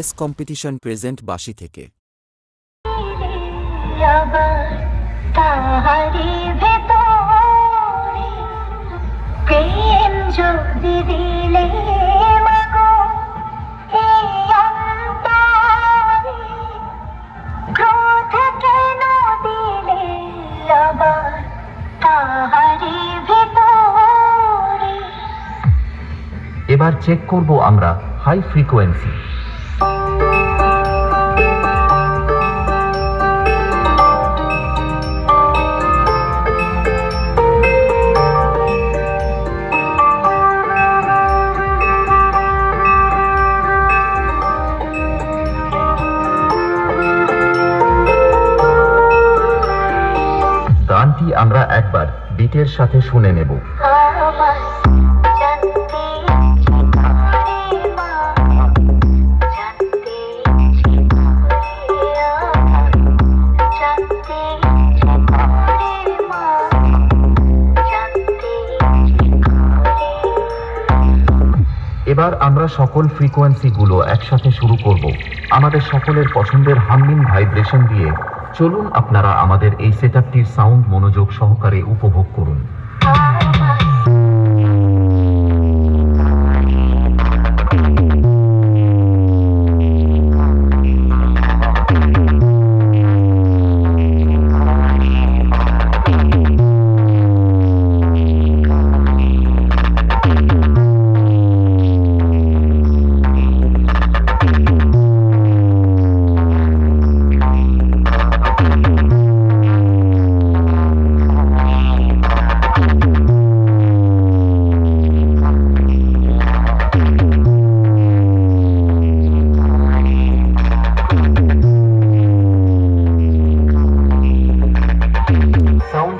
S competition present বাসি থেকে। প্রেম যদি দিলে এবার চেক করব আমরা হাই ফ্রিকোয়েন্সি গানটি আমরা একবার বিটের সাথে শুনে নেব। এবার আমরা সকল ফ্রিকোয়েন্সিগুলো একসাথে শুরু করব। আমাদের সকলের পছন্দের হামলিং ভাইব্রেশন দিয়ে চলুন আপনারা আমাদের এই সেটআপটির সাউন্ড মনোযোগ সহকারে উপভোগ করুন।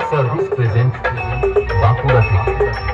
আমার সাউন্ড সার্ভিস প্রেজেন্ট বাঁকুড়া থেকে